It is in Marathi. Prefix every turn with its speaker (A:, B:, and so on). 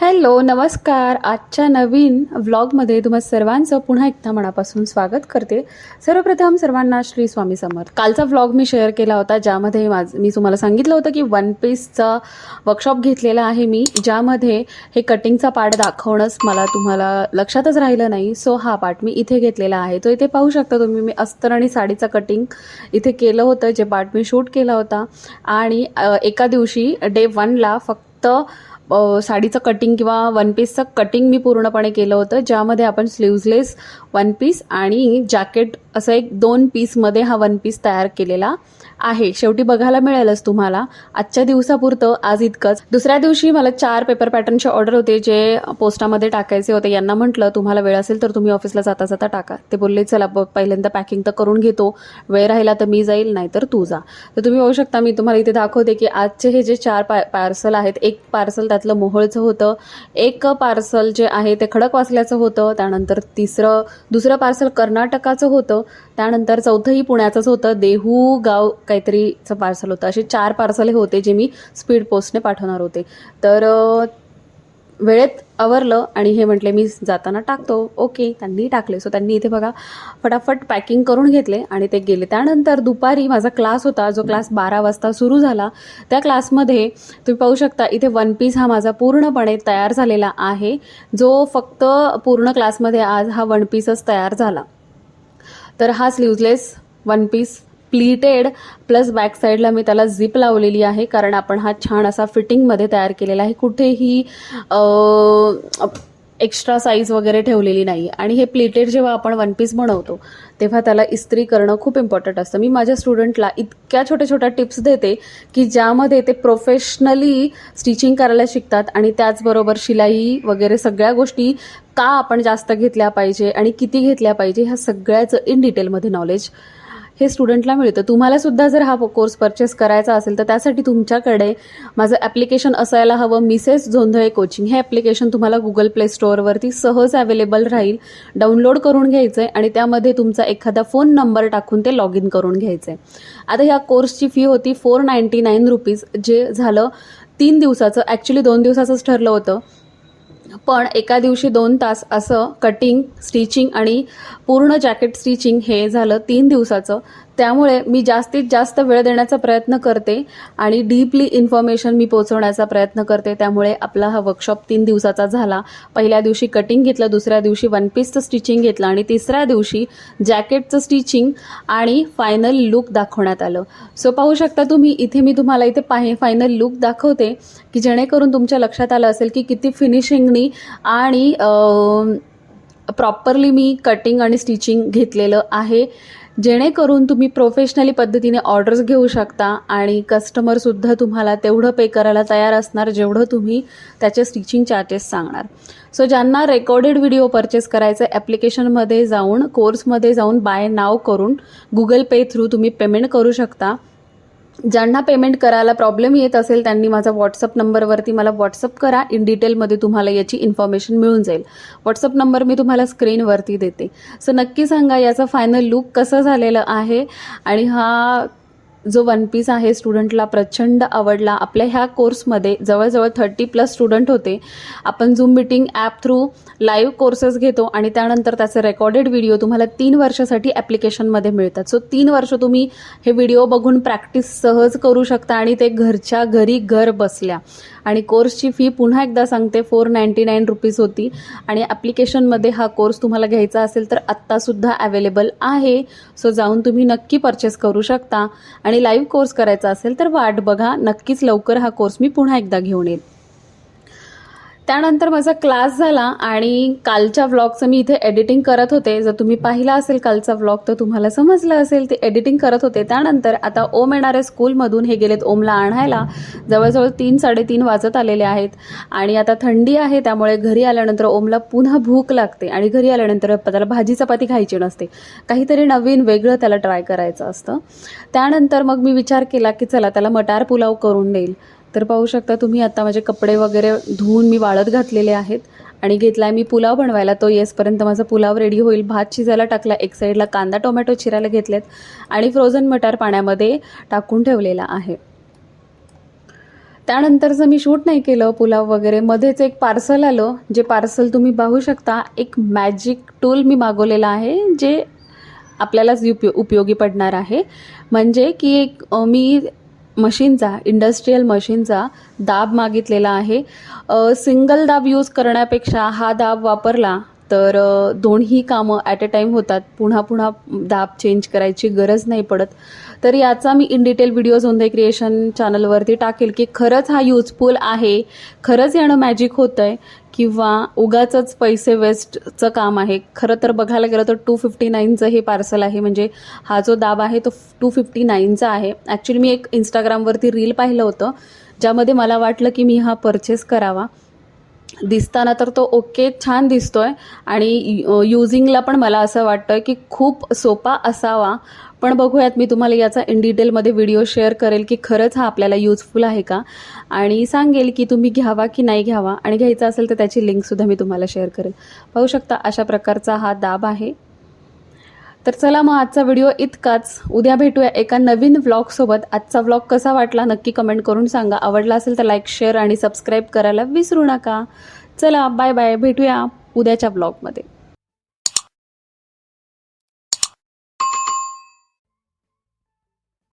A: हॅलो नमस्कार. आजच्या नवीन व्लॉगमध्ये तुम्हा सर्वांचं पुन्हा एकदा मनापासून स्वागत करते. सर्वप्रथम सर्वांना श्री स्वामी समर्थ. कालचा व्लॉग मी शेअर केला होता ज्यामध्ये माझ मी तुम्हाला सांगितलं होतं की वन पीसचा वर्कशॉप घेतलेला आहे मी ज्यामध्ये हे कटिंगचा पार्ट दाखवणंच मला तुम्हाला लक्षातच राहिलं नाही. सो हा पार्ट मी इथे घेतलेला आहे. तो इथे पाहू शकता तुम्ही मी अस्तर आणि साडीचं कटिंग इथे केलं होतं जे पार्ट मी शूट केला होता. आणि एका दिवशी डे वनला फक्त साडीचं कटिंग किंवा वन पीसचं कटिंग मी पूर्णपणे केलं होतं ज्यामध्ये आपण स्लीव्जलेस वन पीस आणि जॅकेट असं एक दोन पीसमध्ये हा वन पीस तयार केलेला. आहे. शेवटी बघायला मिळेलच तुम्हाला. आजच्या दिवसापुरतं आज इतकंच. दुसऱ्या दिवशी मला चार पेपर पॅटर्नचे ऑर्डर होते जे पोस्टामध्ये टाकायचे होते. यांना म्हटलं तुम्हाला वेळ असेल तर तुम्ही ऑफिसला जाता जाता टाका. ते बोलले चला ब- पहिल्यांदा पॅकिंग तर करून घेतो. वेळ राहिला तर मी जाईल नाही तर तू जा. तर तुम्ही बघू शकता मी तुम्हाला इथे दाखवते की आजचे हे जे चार पा पार्सल आहेत एक पार्सल त्यातलं मोहळचं होतं एक पार्सल जे आहे ते खडकवासल्याचं होतं त्यानंतर तिसरं दुसरं पार्सल कर्नाटकाचं होतं त्यानंतर चौथंही पुण्याचंच होतं देहू गाव काहीतरीचं पार्सल होतं. असे चार पार्सल हे होते जे मी स्पीड पोस्टने पाठवणार होते. तर वेळेत आवरलं आणि हे म्हटले मी जाताना टाकतो. ओके. त्यांनी टाकले. सो त्यांनी इथे बघा फटाफट पॅकिंग करून घेतले आणि ते गेले. त्यानंतर दुपारी माझा क्लास होता जो क्लास बारा वाजता सुरू झाला. त्या क्लासमध्ये तुम्ही पाहू शकता इथे वन पीस हा माझा पूर्णपणे तयार झालेला आहे. जो फक्त पूर्ण क्लासमध्ये आज हा वन पीसच तयार झाला. तर हा sleeveless one piece pleated plus back साईडला मी त्याला झिप लावलेली आहे कारण आपण हा छान असा फिटिंगमध्ये तयार केलेला आहे. कुठेही एक्स्ट्रा साईज वगैरे ठेवलेली नाही. आणि हे प्लीटेड जेव्हा आपण वन पीस बनवतो तेव्हा त्याला इस्त्री करणं खूप इम्पॉर्टंट असतं. मी माझ्या स्टुडंटला इतक्या छोट्या छोट्या टिप्स देते की ज्यामध्ये ते प्रोफेशनली स्टिचिंग करायला शिकतात आणि त्याचबरोबर शिलाई वगैरे सगळ्या गोष्टी का आपण जास्त घेतल्या पाहिजे आणि किती घेतल्या पाहिजे ह्या सगळ्याचं इन डिटेलमध्ये नॉलेज हे स्टुडंटला मिळतं. तुम्हाला सुद्धा जर हा कोर्स परचेस करायचा असेल तर त्यासाठी तुमच्याकडे माझं ॲप्लिकेशन असायला हवं. मिसेस झोंधळे कोचिंग हे ॲप्लिकेशन तुम्हाला गुगल प्ले स्टोअरवरती सहज अवेलेबल राहील. डाउनलोड करून घ्यायचं आहे आणि त्यामध्ये तुमचा एखादा फोन नंबर टाकून ते लॉग इन करून घ्यायचं आहे आता ह्या कोर्सची फी होती फोर नाईंटी नाईन रुपीज जे झालं तीन दिवसाचं. ॲक्च्युली दोन दिवसाचंच ठरलं होतं. पण एका दिवशी दोन तास असं कटिंग स्टिचिंग आणि पूर्ण जॅकेट स्टिचिंग हे झालं तीन दिवसाचं. त्यामुळे मी जास्तीत जास्त वेळ देण्याचा प्रयत्न करते आणि डीपली इन्फॉर्मेशन मी पोचवण्याचा प्रयत्न करते. त्यामुळे आपला हा वर्कशॉप तीन दिवसाचा झाला. पहिल्या दिवशी कटिंग घेतलं दुसऱ्या दिवशी वन पीसचं स्टिचिंग घेतलं आणि तिसऱ्या दिवशी जॅकेटचं स्टिचिंग आणि फायनल लुक दाखवण्यात आलं. सो पाहू शकता तुम्ही इथे मी तुम्हाला इथे पाहि फायनल लुक दाखवते की जेणेकरून तुमच्या लक्षात आलं असेल की किती फिनिशिंगनी आणि प्रॉपरली मी कटिंग आणि स्टिचिंग घेतलेलं आहे. जेणेकरून तुम्ही प्रोफेशनली पद्धतीने ऑर्डर्स घेऊ शकता आणि कस्टमरसुद्धा तुम्हाला तेवढं पे करायला तयार असणार जेवढं तुम्ही त्याचे स्टिचिंग चार्जेस सांगणार. सो ज्यांना रेकॉर्डेड व्हिडिओ परचेस करायचं ॲप्लिकेशनमध्ये जाऊन कोर्समध्ये जाऊन बाय नाव करून गुगल पे थ्रू तुम्ही पेमेंट करू शकता. ज्यांना पेमेंट करायला प्रॉब्लेम येत असेल त्यांनी माझा व्हॉट्सअप नंबरवरती मला व्हॉट्सअप करा. इन डिटेलमध्ये तुम्हाला याची इन्फॉर्मेशन मिळून जाईल. व्हॉट्सअप नंबर मी तुम्हाला स्क्रीनवरती देते. सो नक्की सांगा याचं फायनल लुक कसं झालेलं आहे? आणि हा जो वन पीस आहे स्टुडंटला प्रचंड आवडला. आपल्या ह्या कोर्समध्ये जवळजवळ थर्टी प्लस स्टुडंट होते. आपण Zoom meeting app through live courses घेतो आणि त्यानंतर त्याचे रेकॉर्डेड व्हिडिओ तुम्हाला तीन वर्षासाठी ॲप्लिकेशनमध्ये मिळतात. सो तीन वर्ष तुम्ही हे व्हिडिओ बघून प्रॅक्टिस सहज करू शकता आणि ते घरच्या घरी घर बसल्या. आणि कोर्सची फी पुन्हा एकदा सांगते फोर नाईंटी नाईन रुपीज होती. आणि ॲप्लिकेशनमध्ये हा कोर्स तुम्हाला घ्यायचा असेल तर आत्तासुद्धा अवेलेबल आहे. सो जाऊन तुम्ही नक्की परचेस करू शकता. आणि लाईव्ह कोर्स करायचा असेल तर वाट बघा. नक्कीच लवकर हा कोर्स मी पुन्हा एकदा घेऊन येईल. त्यानंतर माझा क्लास झाला आणि कालच्या व्लॉगचं मी इथे एडिटिंग करत होते. जर तुम्ही पाहिला असेल कालचा व्लॉग तर तुम्हाला समजलं असेल ते एडिटिंग करत होते. त्यानंतर आता ओम येणाऱ्या स्कूलमधून हे गेलेत ओमला आणायला. जवळजवळ तीन साडेतीन वाजत आलेले आहेत. आणि आता थंडी आहे त्यामुळे घरी आल्यानंतर ओमला पुन्हा भूक लागते. आणि घरी आल्यानंतर त्याला भाजी चपाती खायची नसते. काहीतरी नवीन वेगळं त्याला ट्राय करायचं असतं. त्यानंतर मग मी विचार केला की चला त्याला मटार पुलाव करून देईल. तर पाहू शकता तुम्ही आता माझे कपडे वगैरे धुवून मी वाळत घातलेले आहेत आणि घेतला आहे मी पुलाव बनवायला. तो येसपर्यंत माझा पुलाव रेडी होईल. भात शिजायला टाकला एक साईडला कांदा टोमॅटो चिरायला घेतलेत आणि फ्रोझन मटार पाण्यामध्ये टाकून ठेवलेला आहे. त्यानंतरचं मी शूट नाही केलं पुलाव वगैरे मध्येच एक पार्सल आलं जे पार्सल तुम्ही पाहू शकता एक मॅजिक टूल मी मागवलेलं आहे जे आपल्यालाच उपयो उपयोगी पडणार आहे. म्हणजे की एक मी मशीनचा इंडस्ट्रीयल मशीनचा दाब मागितलेला आहे. सिंगल दाब यूज करण्यापेक्षा हा दाब वापरला तर दोन्ही कामं ॲट अ टाईम होतात. पुन्हा पुन्हा दाब चेंज करायची गरज नाही पडत. तर याचा मी in detail video Zonde creation चॅनलवरती टाकेल की खरंच हा युजफुल आहे खरंच यानं मॅजिक होतं आहे किंवा उगाचंच पैसे वेस्टचं काम आहे. खरं तर बघायला गेलं तर टू फिफ्टी नाईनचं हे पार्सल आहे. म्हणजे हा जो दाब आहे तो टू फिफ्टी नाईनचा आहे. ॲक्च्युली मी एक इंस्टाग्रामवरती रील पाहिलं होतं ज्यामध्ये मला वाटलं की मी हा परचेस करावा. दिसताना तर तो ओके छान दिसतो आहे आणि युझिंगला पण मला असं वाटतं की खूप सोपा असावा. पण बघूयात मी तुम्हाला याचा इन डिटेलमध्ये व्हिडिओ शेअर करेल की खरंच हा आपल्याला यूजफुल आहे का? आणि सांगेल की तुम्ही घ्यावा की नाही घ्यावा. आणि घ्यायचा असेल तर त्याची लिंकसुद्धा मी तुम्हाला शेअर करेल. पाहू शकता अशा प्रकारचा हा दाब आहे. तर चला मग आजचा व्हिडिओ इतकाच. उद्या भेटूया एका नवीन व्लॉगसोबत आजचा व्लॉग कसा वाटला नक्की कमेंट करून सांगा. आवडला असेल तर लाईक शेअर आणि सबस्क्राईब करायला विसरू नका. चला बाय बाय भेटूया उद्याच्या व्लॉगमध्ये